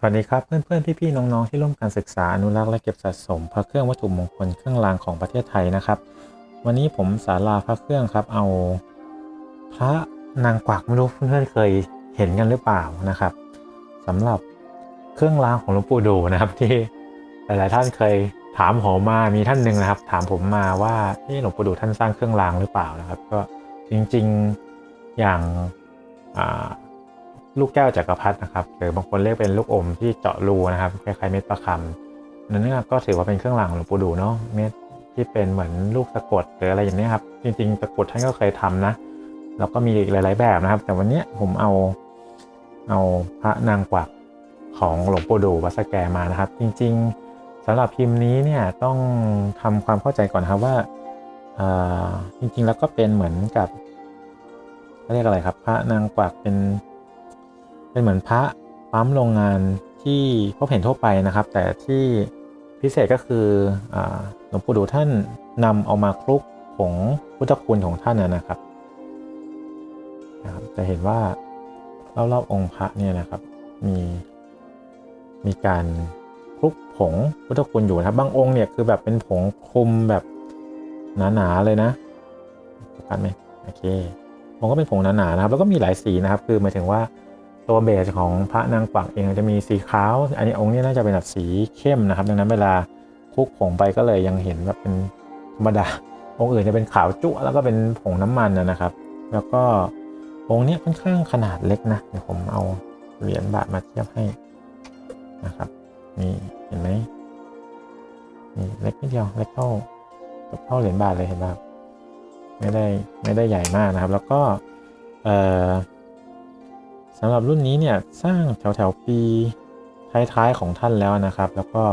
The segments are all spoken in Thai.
สวัสดีครับเพื่อนๆ พี่ๆ น้องๆ ที่ร่วมการศึกษาอนุรักษ์และเก็บสะสม พระเครื่องวัตถุมงคลเครื่องรางของประเทศไทยนะครับ วันนี้ผมสาราพระเครื่องครับเอาพระนางกวักไม่รู้เพื่อนๆเคยเห็นกันหรือเปล่านะครับสำหรับเครื่องรางของหลวงปู่ดูนะครับ ที่หลายๆท่านเคยถามผมมามีท่านหนึ่งนะครับ ถามผมมาว่าที่หลวงปู่ดูท่านสร้างเครื่องรางหรือเปล่านะครับ ก็จริงๆอย่างอ่า ลูกแก้วจักรพรรดินะครับหรือบางคนเรียกเป็นลูกอมที่เจาะรูนะครับคล้ายๆเม็ดประคำนั่นก็ถือว่าเป็นเครื่องรางของหลวงปู่ดูเนาะเม็ดที่เป็นเหมือนลูกสะกดหรืออะไรอย่างนี้ครับจริงๆตะกุดท่านก็เคยทำนะแล้วก็มีอีกหลาย ๆ แบบนะครับ แต่วันนี้ผมเอาเอาพระนางกวักของหลวงปู่ดูวัดสแกมานะครับ จริงๆสำหรับพิมพ์นี้เนี่ยต้องทำความเข้าใจก่อนนครับว่าจริงๆแล้วก็เป็นเหมือนกับเขาเรียกอะไรครับ พระนางกวักเป็น เป็นเหมือนพระปั๊มโรงงานที่พบเห็นทั่วไปนะครับ แต่ที่พิเศษก็คืออหลวงปู่ดูท่านนำเอามาคลุกผงพุทธคุณของท่านนะครับนะครับ จะเห็นว่ารอบๆองค์พระเนี่ยนะครับ มีมีการคลุกผงพุทธคุณอยู่นะครับ บางองค์เนี่ยคือแบบเป็นผงคลุมแบบหนาๆเลยนะโฟกัสไหมโอเคผมก็เป็นผงหนาๆนะครับ แล้วก็มีหลายสีนะครับ คือหมายถึงว่า ตัวเบสของพระนางกวักเองจะมีสีขาว อันนี้องค์นี้น่าจะเป็นแบบสีเข้มนะครับ ดังนั้นเวลาคุกผงไปก็เลยยังเห็นแบบเป็นธรรมดา องค์อื่นจะเป็นขาวจุแล้วก็เป็นผงน้ำมันนะครับ แล้วก็องค์นี้ค่อนข้างขนาดเล็กนะ เดี๋ยวผมเอาเหรียญบาทมาเทียบให้นะครับนี่เห็นไหมนี่เล็กนิดเดียวเล็กเท่ากับเท่าเหรียญบาทเลยเห็นไหมไม่ได้ไม่ได้ใหญ่มากนะครับ แล้วก็เอ่อ สำหรับรุ่นนี้เนี่ยสร้างแถวแถวๆปีท้ายๆของท่านแล้วนะครับ แล้วก็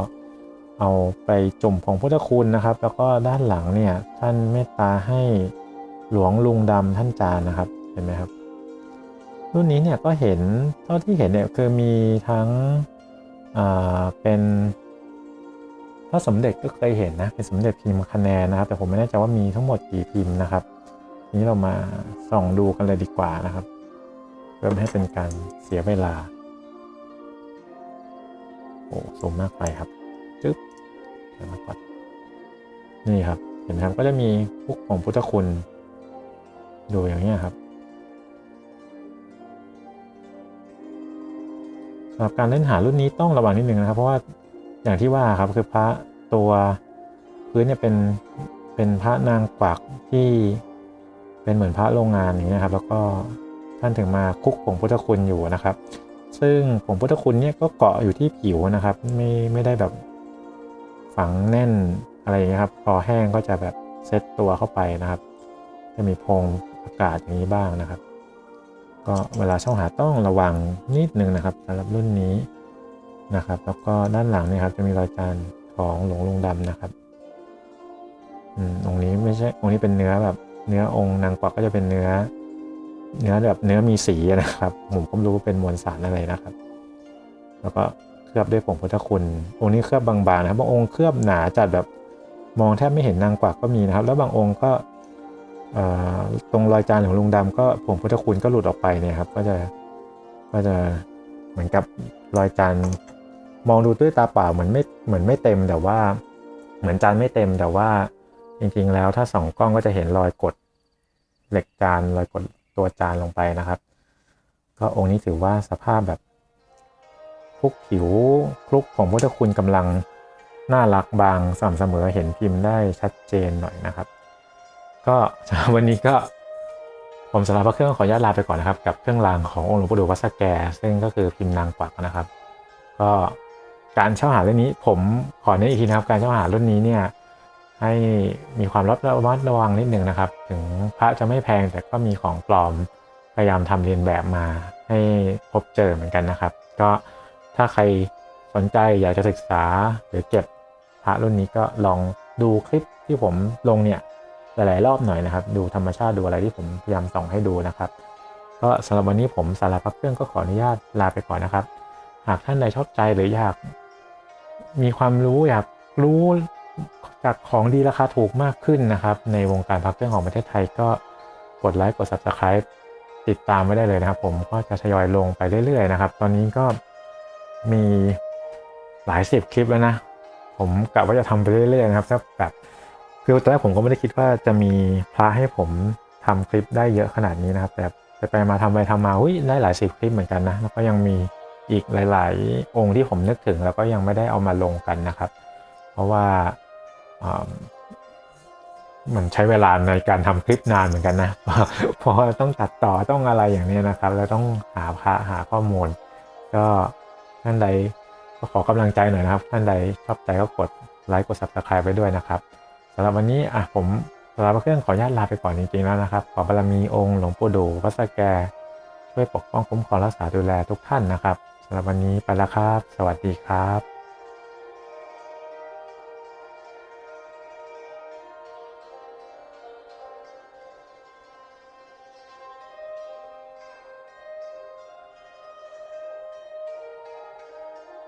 เอาไปจุ่มผงพุทธคุณนะครับ แล้วก็ด้านหลังเนี่ยท่านเมตตาให้หลวงลุงดำท่านจานนะครับเห็นไหมครับ รุ่นนี้เนี่ยก็เห็นเท่าที่เห็นเนี่ยคือมีทั้งเป็นพระสมเด็จก็เคยเห็นนะเป็นสมเด็จพิมพ์คะแนนนะครับ แต่ผมไม่แน่ใจว่ามีทั้งหมดกี่พิมพ์นะครับทีนี้เรามาส่องดูกันเลยดีกว่านะครับ เพื่อไม่ให้เป็นการเสียเวลา โอ้สูงมากไปครับ จึ๊บเดี๋ยวมาก่อนนี่ครับ เห็นไหมครับ ก็จะมีพวกของพุทธคุณ ดูอย่างนี้ยครับสำหรับการเล่นหารุ่นนี้ต้องระวังนิดนึงนะครับ เพราะว่าอย่างที่ว่าครับคือพระตัวพื้นเนี่ยเป็นเป็นพระนางกวักที่เป็นเหมือนพระโรงงานอย่างนี้ยครับ แล้วก็ ท่านถึงมาคุกผงพุทธคุณอยู่นะครับ ซึ่งผงพุทธคุณเนี่ยก็เกาะอยู่ที่ผิวนะครับ ไม่ไม่ได้แบบฝังแน่นอะไรอย่างเงี้ยครับ พอแห้งก็จะแบบเซตตัวเข้าไปนะครับ จะมีพงอากาศอย่างนี้บ้างนะครับ ก็เวลาช่องหาต้องระวังนิดนึงนะครับสำหรับรุ่นนี้นะครับ แล้วก็ด้านหลังเนี่ยครับจะมีรอยจานของหลวงลุงดำนะครับอืมองค์นี้ไม่ใช่องค์นี้เป็นเนื้อแบบเนื้อองค์นางกวักก็จะเป็นเนื้อ เนื้อแบบเนื้อมีสีนะครับผมก็ไม่รู้ว่าเป็นมวลสารอะไรนะครับ แล้วก็เคลือบด้วยผงพุทธคุณ องค์นี้เคลือบบางๆนะครับบางองค์เคลือบหนาจัดแบบมองแทบไม่เห็นนางกวักก็มีนะครับ แล้วบางองค์ก็ตรงรอยจานของลุงดำก็ผงพุทธคุณก็หลุดออกไปเนี่ยครับ ก็จะก็จะเหมือนกับรอยจานมองดูด้วยตาเปล่าเหมือนไม่เหมือนไม่เต็มแต่ว่าเหมือนจานไม่เต็มแต่ว่าจริงๆแล้วถ้าส่องกล้องก็จะเห็นรอยกดเหล็กจานรอยกด ตัวจานลงไปนะครับ ก็องค์นี้ถือว่าสภาพแบบคลุกผิวคลุกของพุทธคุณกำลังน่ารักบางสม่ำเสมอเห็นพิมพ์ได้ชัดเจนหน่อยนะครับ ก็สำหรับวันนี้ก็ผมสำหรับพระเครื่องขออนุญาตลาไปก่อนนะครับ กับเครื่องรางขององค์หลวงปู่ดูวัดสแก ซึ่งก็คือพิมพ์นางกวักนะครับ ก็การเช่าหาเรื่องนี้ผมขอเน้นอีกทีนะครับการเช่าหารุ่นนี้เนี่ย ให้มีความระมัดระวังนิดหนึ่งนะครับ ถึงพระจะไม่แพงแต่ก็มีของปลอมพยายามทำเรียนแบบมาให้พบเจอเหมือนกันนะครับ ก็ถ้าใครสนใจอยากจะศึกษาหรือเก็บพระรุ่นนี้ก็ลองดูคลิปที่ผมลงเนี่ยหลายๆรอบหน่อยนะครับ ดูธรรมชาติดูอะไรที่ผมพยายามส่องให้ดูนะครับ ก็สำหรับวันนี้ผมสารพักเครื่องก็ขออนุญาตลาไปก่อนนะครับ หากท่านใดชอบใจหรืออยาก มีความรู้อยากรู้ จากของดีราคาถูกมากขึ้นนะครับ ในวงการพักเครื่องของประเทศไทยก็กดไลค์กด subscribe ติดตามไว้ได้เลยนะครับ ผมก็จะทยอยลงไปเรื่อยๆนะครับ ตอนนี้ก็มีหลายสิบคลิปแล้วนะ ผมกะว่าจะทำไปเรื่อยๆนะครับถ้าแบบคือตอนแรกผมก็ไม่ได้คิดว่าจะมีพระให้ผมทำคลิปได้เยอะขนาดนี้นะครับ แต่ไปมาทำไปทำมาอุ้ยได้หลายสิบคลิปเหมือนกันนะแล้วก็ยังมีอีกหลาย ๆ องค์ที่ผมนึกถึง แล้วก็ยังไม่ได้เอามาลงกันนะครับ เพราะว่า มันใช้เวลาในการทำคลิปนานเหมือนกันนะ เพราะต้องตัดต่อต้องอะไรอย่างนี้นะครับ แล้วต้องหาพระหาข้อมูล ก็ท่านใดก็ขอกำลังใจหน่อยนะครับ ท่านใดชอบใจก็กดไลค์กด subscribe ไปด้วยนะครับสำหรับวันนี้อะผมสำหรับเครื่องขออนุญาตลาไปก่อนจริงๆแล้วนะครับ ขอบารมีองค์หลวงปู่ดูวัสแกช่วยปกป้องคุ้มครองรักษาดูแลทุกท่านนะครับสำหรับวันนี้ไปแล้วครับ สวัสดีครับ